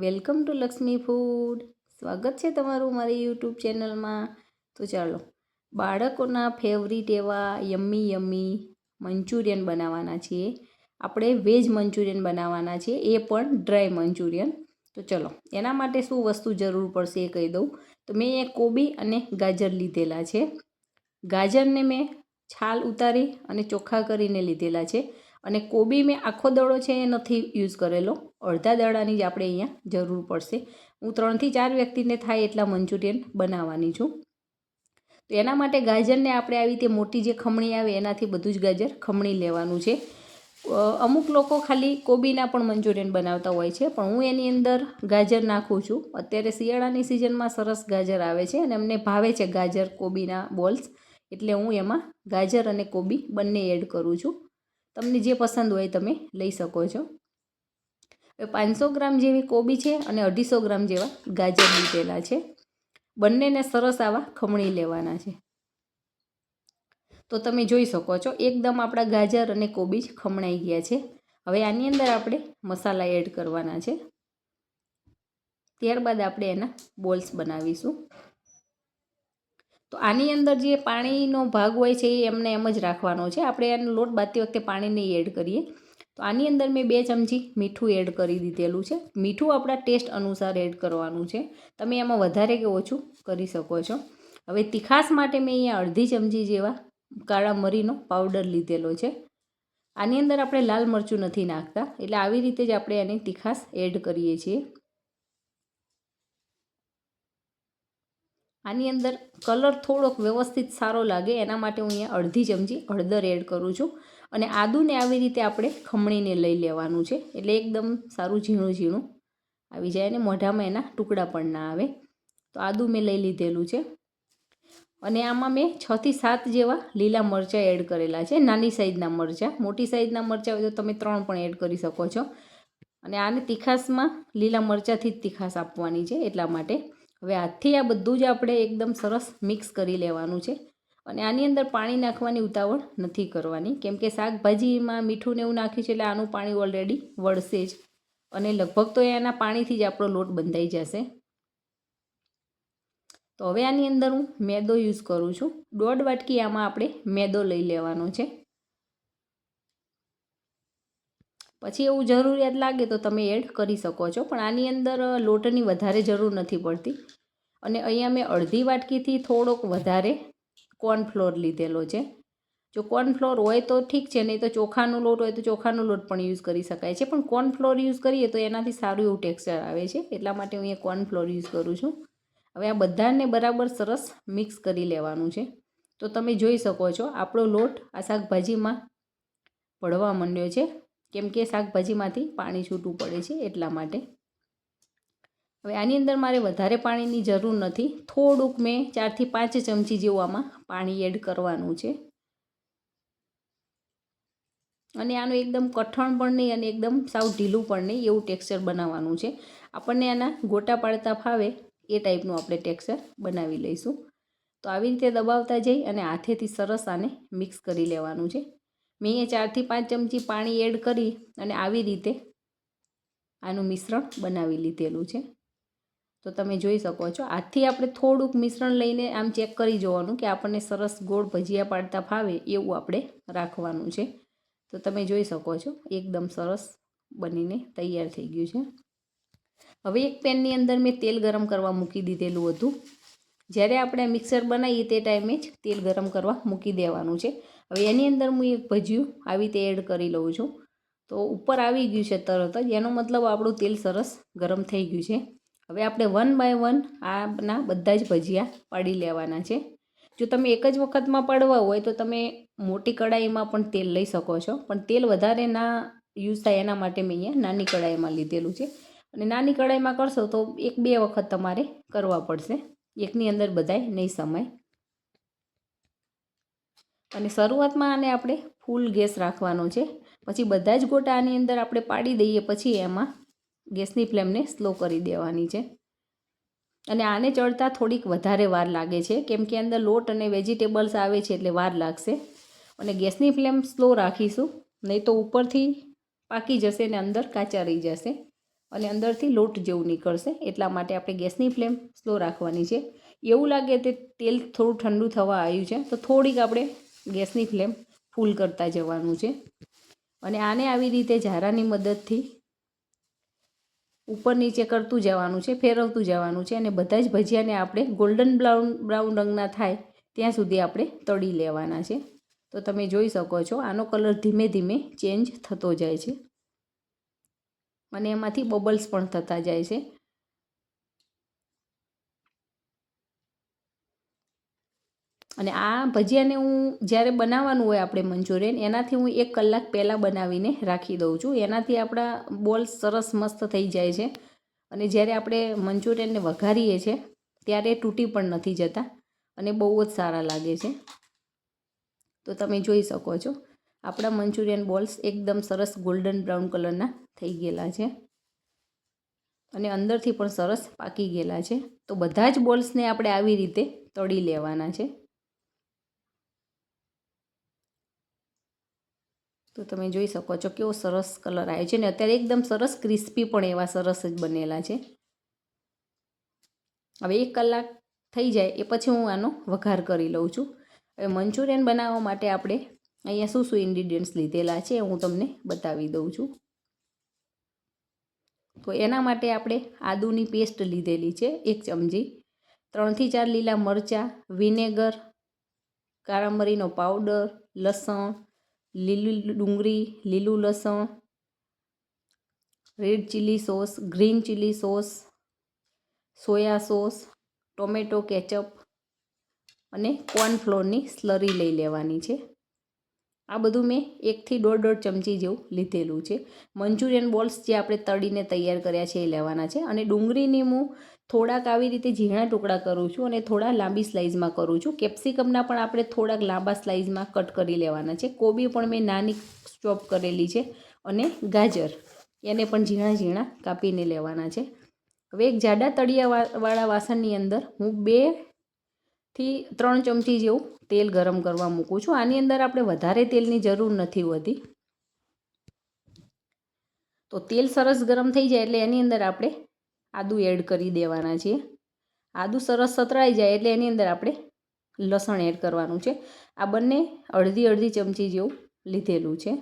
Welcome to Lakshmi food. સ્વાગત છે તમારું મારી યુટ્યુબ ચેનલમાં. તો ચાલો, બાળકોના ફેવરિટ એવા યમ્મી યમ્મી મંચુરિયન બનાવવાના છીએ. આપણે વેજ મંચુરિયન બનાવવાના છીએ, એ પણ ડ્રાય મંચુરિયન. તો ચલો, એના માટે શું વસ્તુ જરૂર પડશે એ કહી દઉં. તો મેં એ કોબી અને ગાજર લીધેલા છે. ગાજરને મેં છાલ ઉતારી અને ચોખ્ખા કરીને લીધેલા છે. અને કોબી મેં આખો દડો છે એ નથી યુઝ કરેલો. અડધા દડાની જ આપણે અહીંયા જરૂર પડશે. હું ત્રણથી ચાર વ્યક્તિને થાય એટલા મંચુરિયન બનાવવાની છું. તો એના માટે ગાજરને આપણે આવી રીતે મોટી જે ખમણી આવે એનાથી બધું જ ગાજર ખમણી લેવાનું છે. અમુક લોકો ખાલી કોબીના પણ મંચુરિયન બનાવતા હોય છે, પણ હું એની અંદર ગાજર નાખું છું. અત્યારે શિયાળાની સિઝનમાં સરસ ગાજર આવે છે અને અમને ભાવે છે ગાજર કોબીના બોલ્સ. એટલે હું એમાં ગાજર અને કોબી બંને એડ કરું છું. તમને જે પસંદ હોય તમે લઈ શકો છો. પાંચસો ગ્રામ જેવી કોબી છે અને અઢીસો ગ્રામ જેવા ગાજર લીધેલા છે. બંનેને સરસ આવા ખમણી લેવાના છે. તો તમે જોઈ શકો છો, એકદમ આપણા ગાજર અને કોબીજ ખમણાઈ ગયા છે. હવે આની અંદર આપણે મસાલા એડ કરવાના છે. ત્યારબાદ આપણે એના બોલ્સ બનાવીશું. તો આની અંદર જે પાણીનો ભાગ હોય છે એ એમને એમ જ રાખવાનો છે. આપણે એનો લોટ બાંધતી વખતે પાણી નહીં એડ કરીએ. તો આની અંદર મેં બે ચમચી મીઠું એડ કરી દીધેલું છે. મીઠું આપણા ટેસ્ટ અનુસાર એડ કરવાનું છે. તમે એમાં વધારે કે ઓછું કરી શકો છો. હવે તીખાસ માટે મેં અહીંયા અડધી ચમચી જેવા કાળા મરીનો પાવડર લીધેલો છે. આની અંદર આપણે લાલ મરચું નથી નાખતા. એટલે આવી રીતે જ આપણે એની તીખાસ એડ કરીએ છીએ. આની અંદર કલર થોડોક વ્યવસ્થિત સારો લાગે, એના માટે હું અહીંયા અડધી ચમચી હળદર એડ કરું છું. અને આદુને આવી રીતે આપણે ખમણીને લઈ લેવાનું છે. એટલે એકદમ સારું ઝીણું ઝીણું આવી જાય અને મોઢામાં એના ટુકડા પણ ના આવે. તો આદુ મેં લઈ લીધેલું છે. અને આમાં મેં છથી સાત જેવા લીલા મરચાં એડ કરેલા છે. નાની સાઈઝના મરચાં. મોટી સાઈઝના મરચાં હોય તો તમે ત્રણ પણ એડ કરી શકો છો. અને આને તીખાસમાં લીલા મરચાંથી જ તીખાસ આપવાની છે એટલા માટે. હવે હાથથી આ બધું જ આપણે એકદમ સરસ મિક્સ કરી લેવાનું છે અને આની અંદર પાણી નાખવાની ઉતાવળ નથી કરવાની. કેમ કે શાકભાજીમાં મીઠું ને એવું નાખ્યું છે એટલે આનું પાણી ઓલરેડી વળશે જ. અને લગભગ તો એના પાણીથી જ આપણો લોટ બંધાઈ જશે. તો હવે આની અંદર હું મેદો યુઝ કરું છું. દોઢ વાટકી આમાં આપણે મેદો લઈ લેવાનો છે. પછી એવું જરૂરિયાત લાગે તો તમે એડ કરી શકો છો, પણ આની અંદર લોટની વધારે જરૂર નથી પડતી. અને અહીંયા મેં અડધી વાટકીથી થોડોક વધારે કોર્નફ્લોર લીધેલો છે. જો કોર્નફ્લોર હોય તો ઠીક છે, નહીં તો ચોખાનો લોટ હોય તો ચોખાનો લોટ પણ યુઝ કરી શકાય છે, પણ કોર્નફ્લોર યુઝ કરીએ તો એનાથી સારું એવું ટેક્સચર આવે છે, એટલા માટે હું અહીંયા કોર્નફ્લોર યુઝ કરું છું. હવે આ બધાને બરાબર સરસ મિક્સ કરી લેવાનું છે. તો તમે જોઈ શકો છો, આપણો લોટ આ શાકભાજીમાં ભળવા માંડ્યો છે. કેમ કે શાકભાજીમાંથી પાણી છૂટું પડે છે એટલા માટે. હવે આની અંદર મારે વધારે પાણીની જરૂર નથી. થોડુંક મેં ચારથી પાંચ ચમચી જેવું આમાં પાણી એડ કરવાનું છે. અને આનું એકદમ કઠણ પણ નહીં અને એકદમ સાવ ઢીલું પણ નહીં એવું ટેક્સચર બનાવવાનું છે. આપણને આના ગોટા પાડતા ફાવે એ ટાઈપનું આપણે ટેક્સચર બનાવી લઈશું. તો આવી રીતે દબાવતા જઈ અને હાથેથી સરસ આને મિક્સ કરી લેવાનું છે. મેં એ ચારથી પાંચ ચમચી પાણી એડ કરી અને આવી રીતે આનું મિશ્રણ બનાવી લીધેલું છે. તો તમે જોઈ શકો છો, આથી આપણે થોડુંક મિશ્રણ લઈને આમ ચેક કરી જોવાનું કે આપણને સરસ ગોળ ભજીયા પાડતા ફાવે એવું આપણે રાખવાનું છે. તો તમે જોઈ શકો છો, એકદમ સરસ બનીને તૈયાર થઈ ગયું છે. હવે એક પેનની અંદર મેં તેલ ગરમ કરવા મૂકી દીધેલું હતું. જ્યારે આપણે મિક્સર બનાવીએ તે ટાઈમે જ તેલ ગરમ કરવા મૂકી દેવાનું છે. હવે એની અંદર હું એક ભજીયું આવી રીતે એડ કરી લઉં છું. તો ઉપર આવી ગયું છે તરત જ. એનો મતલબ આપણું તેલ સરસ ગરમ થઈ ગયું છે. હવે આપણે વન બાય વન આના બધા જ ભજીયા પાડી લેવાના છે. જો તમે એક જ વખતમાં પાડવા હોય તો તમે મોટી કડાઈમાં પણ તેલ લઈ શકો છો. પણ તેલ વધારે ના યુઝ થાય એના માટે મેં અહીંયા નાની કડાઈમાં લીધેલું છે. અને નાની કડાઈમાં કરશો તો એક બે વખત તમારે કરવા પડશે. એકની અંદર બધાય નહીં સમાય. અને શરૂઆતમાં આને આપણે ફૂલ ગેસ રાખવાનો છે. પછી બધા જ ગોટા આની અંદર આપણે પાડી દઈએ, પછી એમાં ગેસની ફ્લેમને સ્લો કરી દેવાની છે. અને આને ચડતા થોડીક વધારે વાર લાગે છે, કેમ કે અંદર લોટ અને વેજીટેબલ્સ આવે છે એટલે વાર લાગશે. અને ગેસની ફ્લેમ સ્લો રાખીશું, નહીં તો ઉપરથી પાકી જશે ને અંદર કાચા રહી જશે અને અંદરથી લોટ જેવું નીકળશે. એટલા માટે આપણે ગેસની ફ્લેમ સ્લો રાખવાની છે. એવું લાગે તે તેલ થોડું ઠંડુ થવા આવ્યું છે, તો થોડીક આપણે ગેસની ફ્લેમ ફૂલ કરતા જવાનું છે. અને આને આવી રીતે ઝારાની મદદથી ઉપર નીચે કરતું જવાનું છે, ફેરવતું જવાનું છે અને બધા જ ભજીયાને આપણે ગોલ્ડન બ્રાઉન બ્રાઉન રંગના થાય ત્યાં સુધી આપણે તળી લેવાના છે. તો તમે જોઈ શકો છો, આનો કલર ધીમે ધીમે ચેન્જ થતો જાય છે. અને એમાંથી બબલ્સ પણ થતા જાય છે. અને આ ભજીયાને હું જ્યારે બનાવવાનું હોય આપણે મંચુરિયન, એનાથી હું એક કલાક પહેલાં બનાવીને રાખી દઉં છું. એનાથી આપણા બોલ્સ સરસ મસ્ત થઈ જાય છે. અને જ્યારે આપણે મંચુરિયનને વઘારીએ છીએ, ત્યારે તૂટી પણ નથી જતા અને બહુ જ સારા લાગે છે. તો તમે જોઈ શકો છો, આપણા મંચુરિયન બોલ્સ એકદમ સરસ ગોલ્ડન બ્રાઉન કલરના થઈ ગયેલા છે. અને અંદરથી પણ સરસ પાકી ગયેલા છે. તો બધા જ બોલ્સને આપણે આવી રીતે તળી લેવાના છે. તો તમે જોઈ શકો છો કેવો સરસ કલર આવે છે ને અત્યારે એકદમ સરસ ક્રિસ્પી પણ એવા સરસ જ બનેલા છે. હવે એક કલાક થઈ જાય એ પછી હું આનો વઘાર કરી લઉં છું. હવે મંચુરિયન બનાવવા માટે આપણે અહીંયા શું શું ઇન્ગ્રીડિયન્ટ્સ લીધેલા છે હું તમને બતાવી દઉં છું. તો એના માટે આપણે આદુની પેસ્ટ લીધેલી છે એક ચમચી, ત્રણથી ચાર લીલા મરચાં વિનેગર કાળા મરીનો પાવડર લસણ લીલી ડુંગળી, લીલું લસણ, red chilli sauce, green chilli sauce, soya sauce, tomato ketchup અને કોર્નફ્લોરની સ્લરી લઈ લેવાની છે. આ બધું મેં એકથી દોઢ દોઢ ચમચી જેવું લીધેલું છે. મંચુરિયન બોલ્સ જે આપણે તળીને તૈયાર કર્યા છે એ લેવાના છે અને ડુંગળીની હું થોડાક આવી રીતે ઝીણા ટુકડા કરું છું અને થોડા લાંબી સ્લાઇઝમાં કરું છું. કેપ્સિકમના પણ આપણે થોડાક લાંબા સ્લાઇઝમાં કટ કરી લેવાના છે. કોબી પણ મેં નાની ચોપ કરેલી છે અને ગાજર એને પણ ઝીણા ઝીણા કાપીને લેવાના છે. હવે એક જાડા તળિયાવાળા વાસણની અંદર હું બે થી ત્રણ ચમચી જેવું તેલ ગરમ કરવા મૂકું છું. આની અંદર આપણે વધારે તેલની જરૂર નથી હોતી. તો તેલ સરસ ગરમ થઈ જાય એટલે એની અંદર આપણે આદુ એડ કરી દેવાના છીએ. આદુ સરસ સતરાઈ જાય એટલે એની અંદર આપણે લસણ એડ કરવાનું છે. આ બંને અડધી અડધી ચમચી જેવું લીધેલું છે.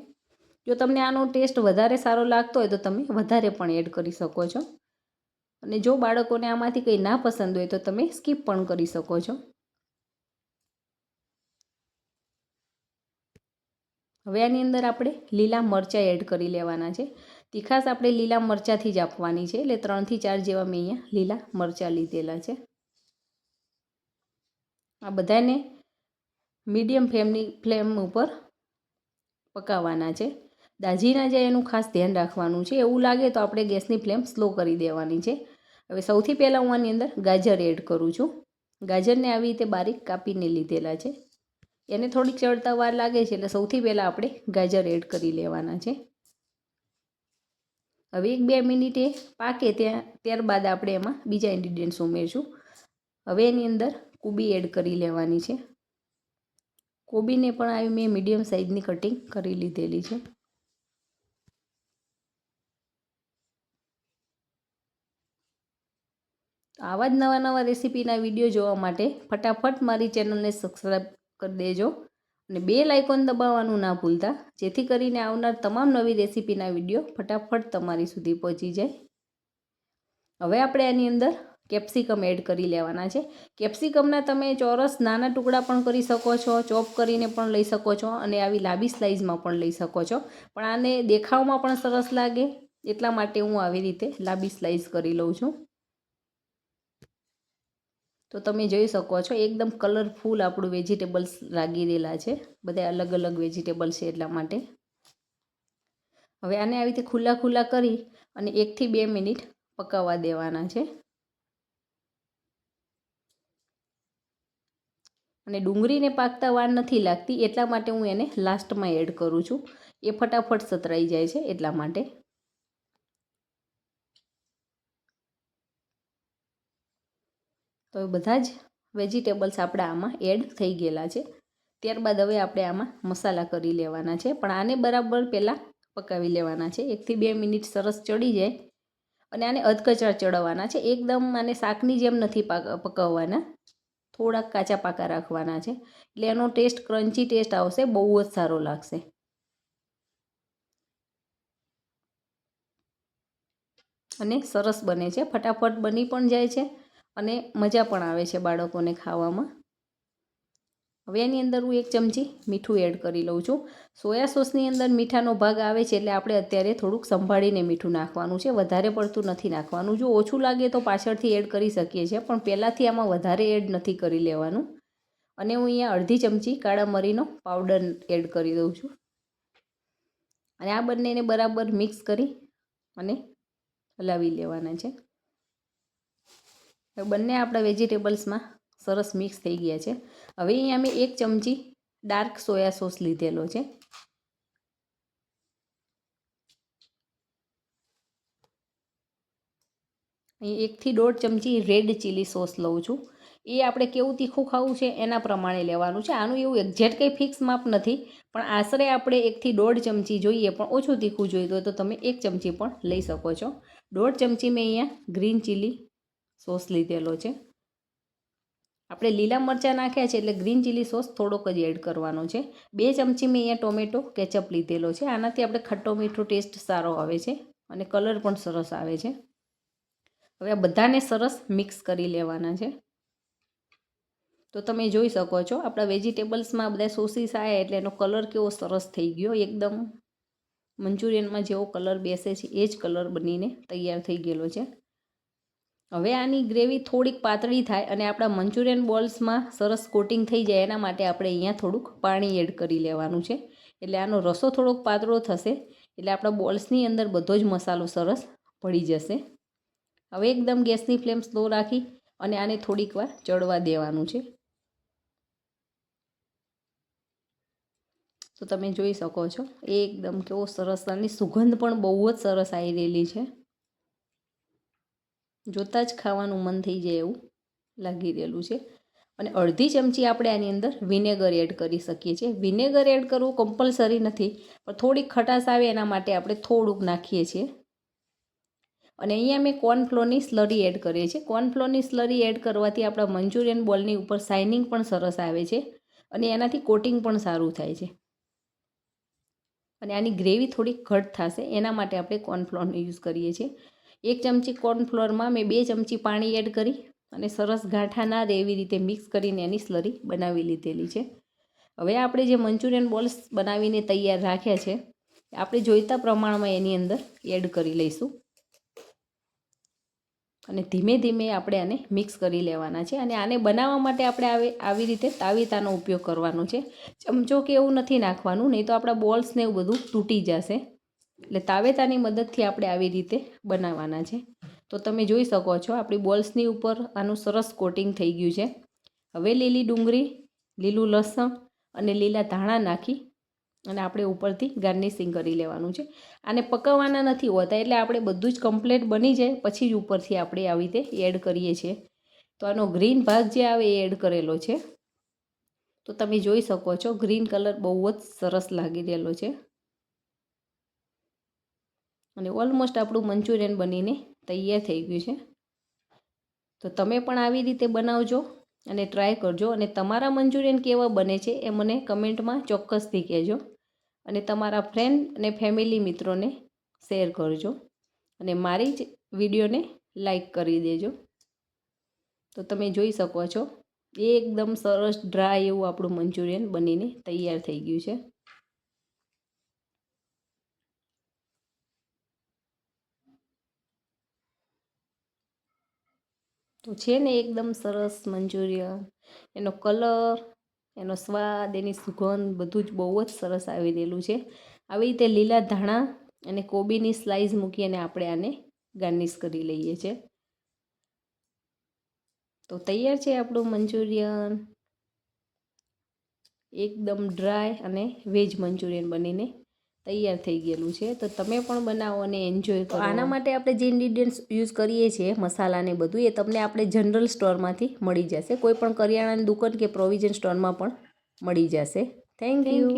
જો તમને આનો ટેસ્ટ વધારે સારો લાગતો હોય તો તમે વધારે પણ એડ કરી શકો છો. અને જો બાળકોને આમાંથી કંઈ ના પસંદ હોય તો તમે સ્કીપ પણ કરી શકો છો. હવે આની અંદર આપણે લીલા મરચાં એડ કરી લેવાના છે. તીખાસ આપણે લીલા મરચાંથી જ આપવાની છે. એટલે ત્રણથી ચાર જેવા મેં અહીંયા લીલા મરચાં લીધેલા છે. આ બધાને મીડિયમ ફ્લેમની ફ્લેમ ઉપર પકાવવાના છે. દાજીના જાય એનું ખાસ ધ્યાન રાખવાનું છે, એવું લાગે તો આપણે ગેસની ફ્લેમ સ્લો કરી દેવાની છે. હવે સૌથી પહેલાં હું આની અંદર ગાજર એડ કરું છું. ગાજરને આવી રીતે બારીક કાપીને લીધેલા છે. એને થોડીક ચડતા વાર લાગે છે એટલે સૌથી પહેલાં આપણે ગાજર એડ કરી લેવાના છે. હવે એક બે મિનિટે પાકે ત્યાં, ત્યારબાદ આપણે એમાં બીજા ઇન્ગ્રીડિયન્ટ્સ ઉમેરશું. હવે એની અંદર કોબી એડ કરી લેવાની છે. કોબીને પણ આવી મેં મીડિયમ સાઇઝની કટિંગ કરી લીધેલી છે. આવા જ નવા નવા રેસીપીના વીડિયો જોવા માટે ફટાફટ મારી ચેનલને સબસ્ક્રાઈબ કરી દેજો. અને બે લાઇકોન દબાવવાનું ના ભૂલતા. જેથી કરીને આવનાર તમામ નવી રેસીપીના વીડિયો ફટાફટ તમારી સુધી પહોંચી જાય. હવે આપણે આની અંદર કેપ્સિકમ એડ કરી લેવાના છે. કેપ્સિકમના તમે ચોરસ નાના ટુકડા પણ કરી શકો છો, ચોપ કરીને પણ લઈ શકો છો અને આવી લાંબી સ્લાઇઝમાં પણ લઈ શકો છો. પણ આને દેખાવમાં પણ સરસ લાગે. એટલા માટે હું આવી રીતે લાંબી સ્લાઇઝ કરી લઉં છું. તો તમે જોઈ શકો છો, એકદમ કલરફુલ આપણું વેજીટેબલ્સ લાગી રહેલા છે. બધા અલગ અલગ વેજીટેબલ છે એટલા માટે. હવે આને આવી રીતે ખુલ્લા ખુલ્લા કરી અને એકથી બે મિનિટ પકાવવા દેવાના છે. અને ડુંગળીને પાકતા વાર નથી લાગતી, એટલા માટે હું એને લાસ્ટમાં એડ કરું છું. એ ફટાફટ સતરાઈ જાય છે એટલા માટે. તો બધા જ વેજીટેબલ્સ આપણા આમાં એડ થઈ ગયેલા છે. ત્યારબાદ હવે આપણે આમાં મસાલા કરી લેવાના છે. પણ આને બરાબર પહેલાં પકાવી લેવાના છે. એકથી બે મિનિટ સરસ ચડી જાય અને આને અધકચરા ચડવવાના છે. એકદમ આને શાકની જેમ નથી પાક, પકવવાના. થોડાક કાચા પાકા રાખવાના છે. એટલે એનો ટેસ્ટ ક્રન્ચી ટેસ્ટ આવશે, બહુ જ સારો લાગશે. અને સરસ બને છે. ફટાફટ બની પણ જાય છે. અને મજા પણ આવે છે બાળકોને ખાવામાં. હવે એની અંદર હું એક ચમચી મીઠું એડ કરી લઉં છું. સોયા સોસની અંદર મીઠાનો ભાગ આવે છે એટલે આપણે અત્યારે થોડુંક સંભાળીને મીઠું નાખવાનું છે. વધારે પડતું નથી નાખવાનું. જો ઓછું લાગે તો પાછળથી એડ કરી શકીએ છીએ, પણ પહેલાંથી આમાં વધારે એડ નથી કરી લેવાનું. અને હું અહીંયા અડધી ચમચી કાળા મરીનો પાવડર એડ કરી દઉં છું. અને આ બંનેને બરાબર મિક્સ કરી અને હલાવી લેવાના છે. બંને આપણા વેજીટેબલ્સમાં સરસ મિક્સ થઈ ગયા છે. હવે અહીંયા મેં એક ચમચી ડાર્ક સોયા સોસ લીધેલો છે. અહીં એકથી દોઢ ચમચી રેડ ચીલી સોસ લઉં છું. એ આપણે કેવું તીખું ખાવું છે એના પ્રમાણે લેવાનું છે. આનું એવું એક્ઝેક્ટ કંઈ ફિક્સ માપ નથી, પણ આશરે આપણે એકથી દોઢ ચમચી જોઈએ, પણ ઓછું તીખું જોઈતું તો તમે એક ચમચી પણ લઈ શકો છો. દોઢ ચમચી મેં અહીંયા ગ્રીન ચીલી સોસ લીધેલો છે. આપણે લીલા મરચાં નાખ્યા છે એટલે ગ્રીન ચીલી સોસ થોડોક જ એડ કરવાનો છે. બે ચમચી મેં અહીંયા ટોમેટો, કેચઅપ લીધેલો છે. આનાથી આપણે ખટ્ટો મીઠો ટેસ્ટ સારો આવે છે અને કલર પણ સરસ આવે છે. હવે આ બધાને સરસ મિક્સ કરી લેવાના છે. તો તમે જોઈ શકો છો, આપણા વેજીટેબલ્સમાં બધા સોસીસ આવ્યા એટલે એનો કલર કેવો સરસ થઈ ગયો એકદમ. મંચુરિયનમાં જેવો કલર બેસે છે, એ જ કલર બનીને તૈયાર થઈ ગયેલો છે. હવે આની ગ્રેવી થોડીક પાતળી થાય અને આપણા મંચુરિયન બોલ્સમાં સરસ કોટિંગ થઈ જાય એના માટે આપણે અહીંયા થોડુંક પાણી એડ કરી લેવાનું છે. એટલે આનો રસો થોડોક પાતળો થશે, એટલે આપણા બોલ્સની અંદર બધો જ મસાલો સરસ પડી જશે. હવે એકદમ ગેસની ફ્લેમ સ્લો રાખી અને આને થોડીક વાર ચડવા દેવાનું છે. તો તમે જોઈ શકો છો, એકદમ કેવો સરસ અને સુગંધ પણ બહુ જ સરસ આવી રહેલી છે. જોતાં જ ખાવાનું મન થઈ જાય એવું લાગી રહેલું છે. અને અડધી ચમચી આપણે આની અંદર વિનેગર એડ કરી શકીએ છીએ. વિનેગર એડ કરવું કમ્પલસરી નથી, પણ થોડીક ખટાશ આવે એના માટે આપણે થોડુંક નાખીએ છીએ. અને અહીંયા મેં કોર્નફ્લોરની સ્લરી એડ કરીએ છીએ કોર્નફ્લોરની સ્લરી એડ કરવાથી આપણા મંચુરિયન બોલની ઉપર શાઇનિંગ પણ સરસ આવે છે અને એનાથી કોટિંગ પણ સારું થાય છે. અને આની ગ્રેવી થોડી ઘટ થશે, એના માટે આપણે કોર્નફ્લોરનો યુઝ કરીએ છીએ. એક ચમચી કોર્નફ્લોરમાં મેં બે ચમચી પાણી એડ કરી અને સરસ ગાંઠા ના રહે એવી રીતે મિક્સ કરીને એની સ્લરી બનાવી લીધેલી છે. હવે આપણે જે મંચુરિયન બોલ્સ બનાવીને તૈયાર રાખ્યા છે, આપણે જોઈતા પ્રમાણમાં એની અંદર એડ કરી લઈશું. અને ધીમે ધીમે આપણે આને મિક્સ કરી લેવાના છે અને આને બનાવવા માટે આપણે આવે, આવી રીતે તાવીતાનો ઉપયોગ કરવાનો છે. ચમચો કે એવું નથી નાખવાનું, નહીં તો આપણા બોલ્સને એવું બધું તૂટી જશે. એટલે તાવેતાની મદદથી આપણે આવી રીતે બનાવવાના છે. તો તમે જોઈ શકો છો, આપણી બોલ્સની ઉપર આનું સરસ કોટિંગ થઈ ગયું છે. હવે લીલી ડુંગળી, લીલું લસણ અને લીલા ધાણા નાખી અને આપણે ઉપરથી ગાર્નિશિંગ કરી લેવાનું છે. આને પકવવાના નથી હોતા, એટલે આપણે બધું જ કમ્પ્લેટ બની જાય, પછી જ ઉપરથી આપણે આવી રીતે એડ કરીએ છીએ. તો આનો ગ્રીન ભાગ જે આવે એ એડ કરેલો છે. તો તમે જોઈ શકો છો, ગ્રીન કલર બહુ જ સરસ લાગી રહેલો છે. અને ઓલમોસ્ટ આપણું મંચુરિયન બનીને તૈયાર થઈ ગયું છે. તો તમે પણ આવી રીતે બનાવજો અને ટ્રાય કરજો અને તમારા મંચુરિયન કેવા બને છે એ મને કમેન્ટમાં ચોક્કસથી કહેજો અને તમારા ફ્રેન્ડ અને ફેમિલી મિત્રોને શેર કરજો અને મારી જ વિડીયોને લાઈક કરી દેજો. તો તમે જોઈ શકો છો એકદમ સરસ ડ્રાય એવું આપણું મંચુરિયન બનીને તૈયાર થઈ ગયું છે. તો છે ને એકદમ સરસ મંચુરિયન. એનો કલર, એનો સ્વાદ, એની સુગંધ બધું જ બહુ જ સરસ આવી રહેલું છે. આવી રીતે લીલા ધાણા અને કોબીની સ્લાઇસ મૂકી અને આપણે આને ગાર્નિશ કરી લઈએ છીએ તો તૈયાર છે આપણું મંચુરિયન. એકદમ ડ્રાય અને વેજ મંચુરિયન બનીને. તૈયાર થઈ ગયેલું છે. તો તમે પણ બનાવો અને એન્જોય કરો. આના માટે આપણે જે ઇન્ગ્રીડિયન્ટ્સ યુઝ કરીએ છીએ મસાલાને બધું એ તમને આપણે જનરલ સ્ટોરમાંથી મળી જશે. કોઈ પણ કરિયાણાની દુકાન કે પ્રોવિઝન સ્ટોરમાં પણ મળી જશે. Thank you